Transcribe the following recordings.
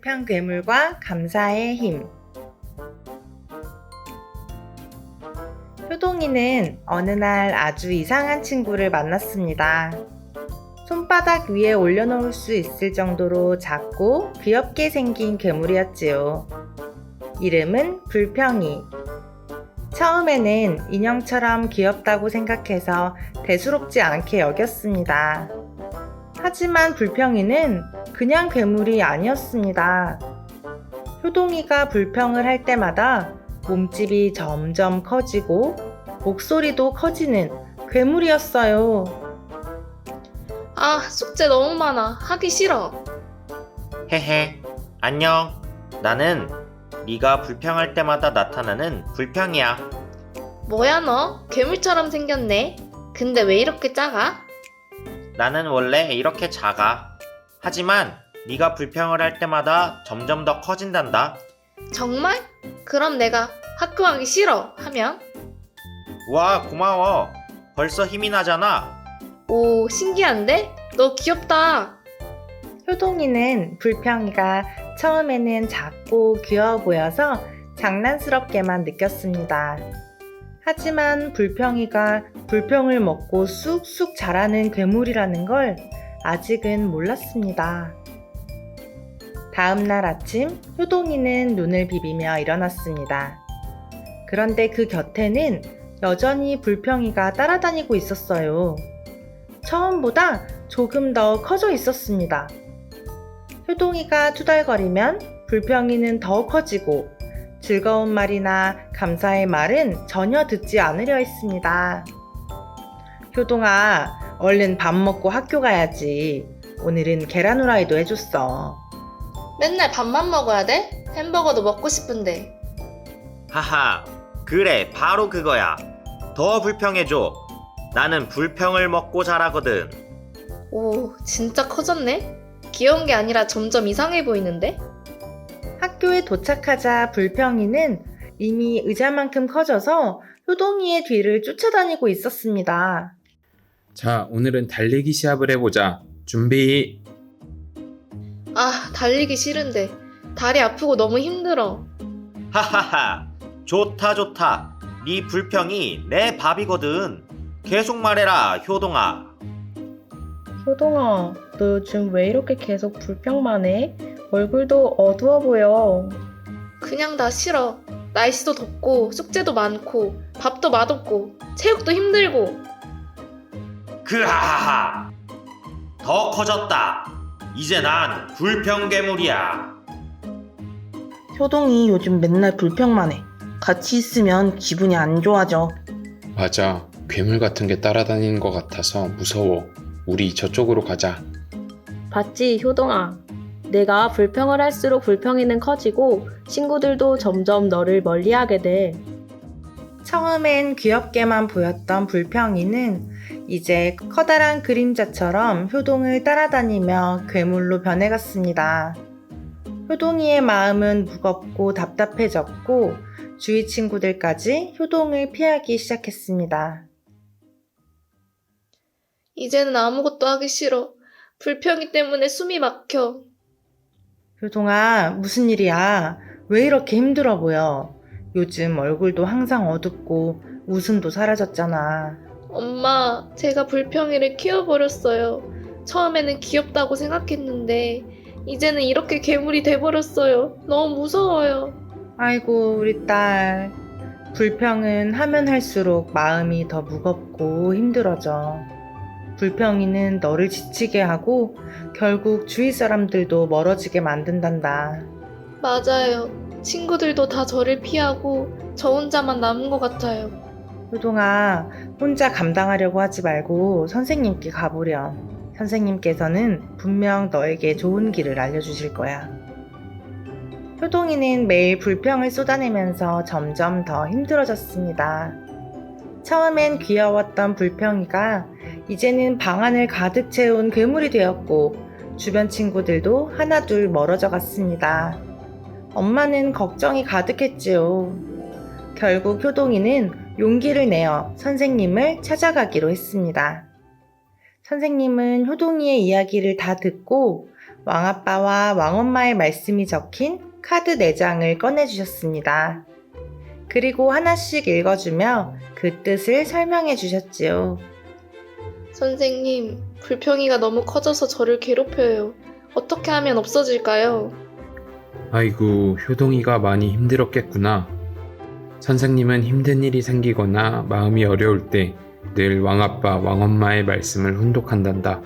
불평 괴물과 감사의 힘. 효동이는 어느 날 아주 이상한 친구를 만났습니다. 손바닥 위에 올려놓을 수 있을 정도로 작고 귀엽게 생긴 괴물이었지요. 이름은 불평이. 처음에는 인형처럼 귀엽다고 생각해서 대수롭지 않게 여겼습니다. 하지만 불평이는 그냥 괴물이 아니었습니다. 효동이가 불평을 할 때마다 몸집이 점점 커지고 목소리도 커지는 괴물이었어요. 아, 숙제 너무 많아. 하기 싫어. 헤헤, 안녕. 나는 네가 불평할 때마다 나타나는 불평이야. 뭐야, 너? 괴물처럼 생겼네. 근데 왜 이렇게 작아? 나는 원래 이렇게 작아. 하지만 네가 불평을 할 때마다 점점 더 커진단다. 정말? 그럼 내가 학교 가기 싫어. 하면? 와, 고마워. 벌써 힘이 나잖아. 오, 신기한데? 너 귀엽다. 효동이는 불평이가 처음에는 작고 귀여워 보여서 장난스럽게만 느꼈습니다. 하지만 불평이가 불평을 먹고 쑥쑥 자라는 괴물이라는 걸 아직은 몰랐습니다. 다음 날 아침 효동이는 눈을 비비며 일어났습니다. 그런데 그 곁에는 여전히 불평이가 따라다니고 있었어요. 처음보다 조금 더 커져 있었습니다. 효동이가 투덜거리면 불평이는 더 커지고 즐거운 말이나 감사의 말은 전혀 듣지 않으려 했습니다. 효동아, 얼른 밥 먹고 학교 가야지. 오늘은 계란 후라이도 해줬어. 맨날 밥만 먹어야 돼? 햄버거도 먹고 싶은데. 하하, 그래, 바로 그거야. 더 불평해줘. 나는 불평을 먹고 자라거든. 오, 진짜 커졌네? 귀여운 게 아니라 점점 이상해 보이는데? 학교에 도착하자 불평이는 이미 의자만큼 커져서 효동이의 뒤를 쫓아다니고 있었습니다. 자, 오늘은 달리기 시합을 해보자. 준비. 아, 달리기 싫은데. 다리 아프고 너무 힘들어. 하하하, 좋다 좋다. 네 불평이 내 밥이거든. 계속 말해라, 효동아. 효동아, 너 요즘 왜 이렇게 계속 불평만 해? 얼굴도 어두워 보여. 그냥 다 싫어. 날씨도 덥고, 숙제도 많고, 밥도 맛없고, 체육도 힘들고. 그하하하. 더 커졌다. 이제 난 불평 괴물이야. 효동이 요즘 맨날 불평만 해. 같이 있으면 기분이 안 좋아져. 맞아. 괴물 같은 게 따라다니는 것 같아서 무서워. 우리 저쪽으로 가자. 봤지, 효동아. 내가 불평을 할수록 불평이는 커지고 친구들도 점점 너를 멀리하게 돼. 처음엔 귀엽게만 보였던 불평이는 이제 커다란 그림자처럼 효동을 따라다니며 괴물로 변해갔습니다. 효동이의 마음은 무겁고 답답해졌고 주위 친구들까지 효동을 피하기 시작했습니다. 이제는 아무것도 하기 싫어. 불평이 때문에 숨이 막혀. 효동아, 무슨 일이야? 왜 이렇게 힘들어 보여? 요즘 얼굴도 항상 어둡고 웃음도 사라졌잖아. 엄마, 제가 불평이를 키워버렸어요. 처음에는 귀엽다고 생각했는데, 이제는 이렇게 괴물이 돼버렸어요. 너무 무서워요. 아이고, 우리 딸. 불평은 하면 할수록 마음이 더 무겁고 힘들어져. 불평이는 너를 지치게 하고 결국 주위 사람들도 멀어지게 만든단다. 맞아요. 친구들도 다 저를 피하고, 저 혼자만 남은 것 같아요. 효동아, 혼자 감당하려고 하지 말고 선생님께 가보렴. 선생님께서는 분명 너에게 좋은 길을 알려주실 거야. 효동이는 매일 불평을 쏟아내면서 점점 더 힘들어졌습니다. 처음엔 귀여웠던 불평이가 이제는 방안을 가득 채운 괴물이 되었고 주변 친구들도 하나둘 멀어져 갔습니다. 엄마는 걱정이 가득했지요. 결국 효동이는 용기를 내어 선생님을 찾아가기로 했습니다. 선생님은 효동이의 이야기를 다 듣고 왕아빠와 왕엄마의 말씀이 적힌 카드 4장을 꺼내주셨습니다. 그리고 하나씩 읽어주며 그 뜻을 설명해 주셨지요. 선생님, 불평이가 너무 커져서 저를 괴롭혀요. 어떻게 하면 없어질까요? 아이고, 효동이가 많이 힘들었겠구나. 선생님은 힘든 일이 생기거나 마음이 어려울 때 늘 왕아빠, 왕엄마의 말씀을 훈독한단다.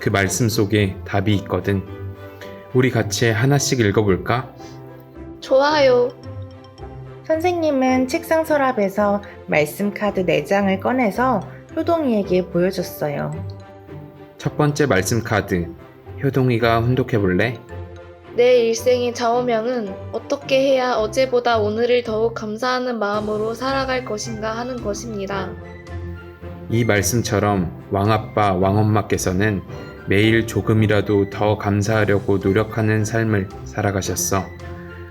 그 말씀 속에 답이 있거든. 우리 같이 하나씩 읽어볼까? 좋아요. 선생님은 책상 서랍에서 말씀 카드 4장을 꺼내서 효동이에게 보여줬어요. 첫 번째 말씀 카드. 효동이가 훈독해 볼래? 내 일생의 좌우명은 어떻게 해야 어제보다 오늘을 더욱 감사하는 마음으로 살아갈 것인가 하는 것입니다. 이 말씀처럼 왕아빠, 왕엄마께서는 매일 조금이라도 더 감사하려고 노력하는 삶을 살아가셨어.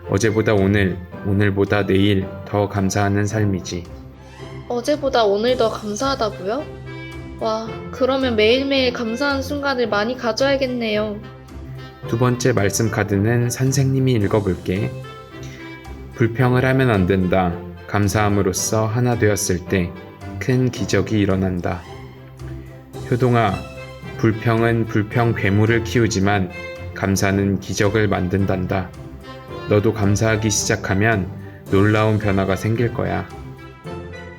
어제보다 오늘, 오늘보다 내일 더 감사하는 삶이지. 어제보다 오늘 더 감사하다고요? 와, 그러면 매일매일 감사한 순간을 많이 가져야겠네요. 두 번째 말씀 카드는 선생님이 읽어볼게. 불평을 하면 안 된다. 감사함으로써 하나 되었을 때 큰 기적이 일어난다. 효동아, 불평은 불평 괴물을 키우지만 감사는 기적을 만든단다. 너도 감사하기 시작하면 놀라운 변화가 생길 거야.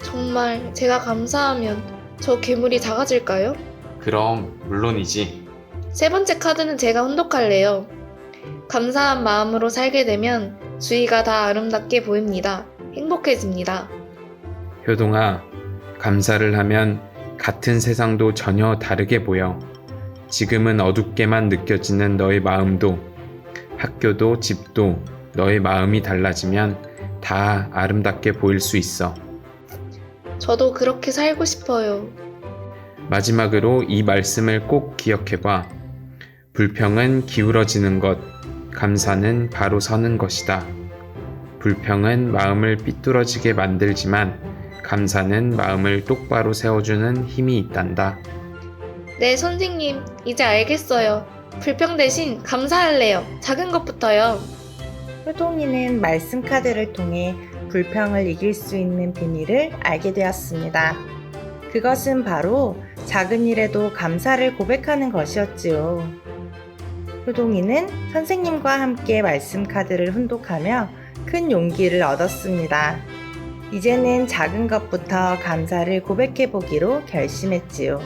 정말 제가 감사하면 저 괴물이 작아질까요? 그럼 물론이지. 세 번째 카드는 제가 혼독할래요. 감사한 마음으로 살게 되면 주위가 다 아름답게 보입니다. 행복해집니다. 효동아, 감사를 하면 같은 세상도 전혀 다르게 보여. 지금은 어둡게만 느껴지는 너의 마음도, 학교도 집도 너의 마음이 달라지면 다 아름답게 보일 수 있어. 저도 그렇게 살고 싶어요. 마지막으로 이 말씀을 꼭 기억해봐. 불평은 기울어지는 것, 감사는 바로 서는 것이다. 불평은 마음을 삐뚤어지게 만들지만 감사는 마음을 똑바로 세워주는 힘이 있단다. 네, 선생님. 이제 알겠어요. 불평 대신 감사할래요. 작은 것부터요. 효동이는 말씀 카드를 통해 불평을 이길 수 있는 비밀을 알게 되었습니다. 그것은 바로 작은 일에도 감사를 고백하는 것이었지요. 효동이는 선생님과 함께 말씀 카드를 훈독하며 큰 용기를 얻었습니다. 이제는 작은 것부터 감사를 고백해 보기로 결심했지요.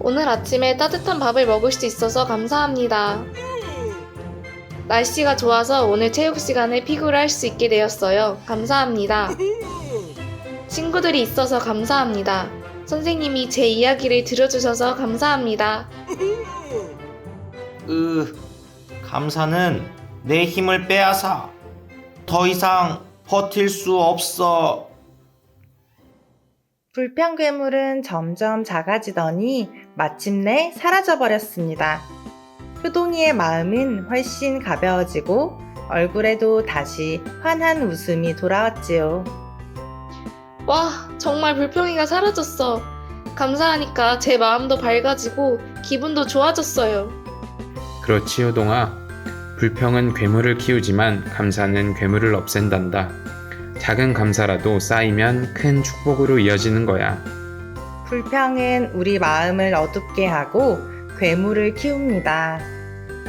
오늘 아침에 따뜻한 밥을 먹을 수 있어서 감사합니다. 날씨가 좋아서 오늘 체육 시간에 피구를 할 수 있게 되었어요. 감사합니다. 친구들이 있어서 감사합니다. 선생님이 제 이야기를 들어주셔서 감사합니다. 으, 감사는 내 힘을 빼앗아. 더 이상 버틸 수 없어. 불평 괴물은 점점 작아지더니 마침내 사라져 버렸습니다. 효동이의 마음은 훨씬 가벼워지고 얼굴에도 다시 환한 웃음이 돌아왔지요. 와, 정말 불평이가 사라졌어. 감사하니까 제 마음도 밝아지고 기분도 좋아졌어요. 그렇지, 효동아. 불평은 괴물을 키우지만 감사는 괴물을 없앤단다. 작은 감사라도 쌓이면 큰 축복으로 이어지는 거야. 불평은 우리 마음을 어둡게 하고 괴물을 키웁니다.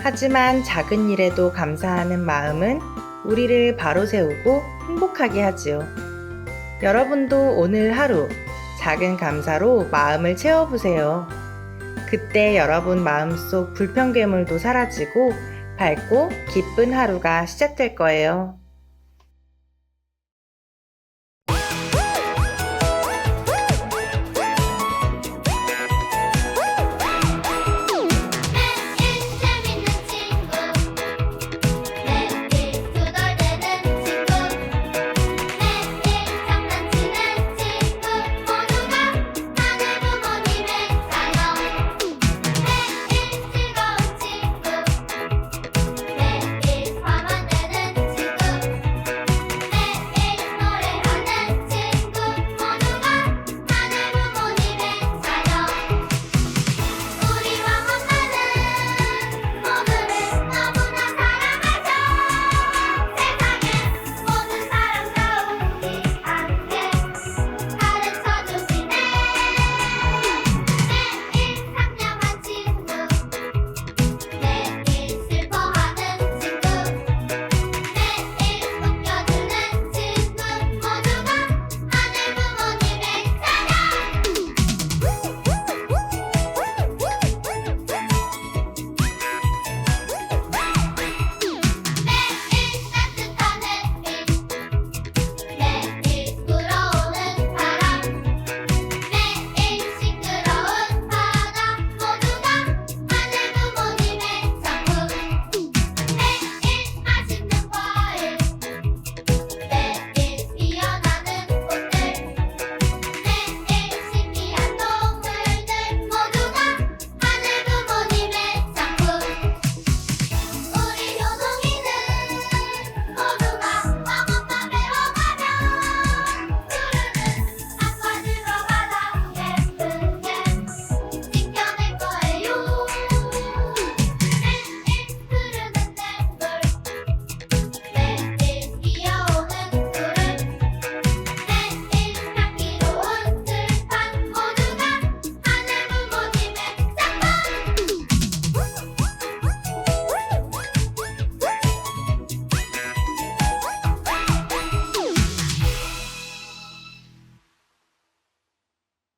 하지만 작은 일에도 감사하는 마음은 우리를 바로 세우고 행복하게 하지요. 여러분도 오늘 하루 작은 감사로 마음을 채워보세요. 그때 여러분 마음속 불평 괴물도 사라지고 밝고 기쁜 하루가 시작될 거예요.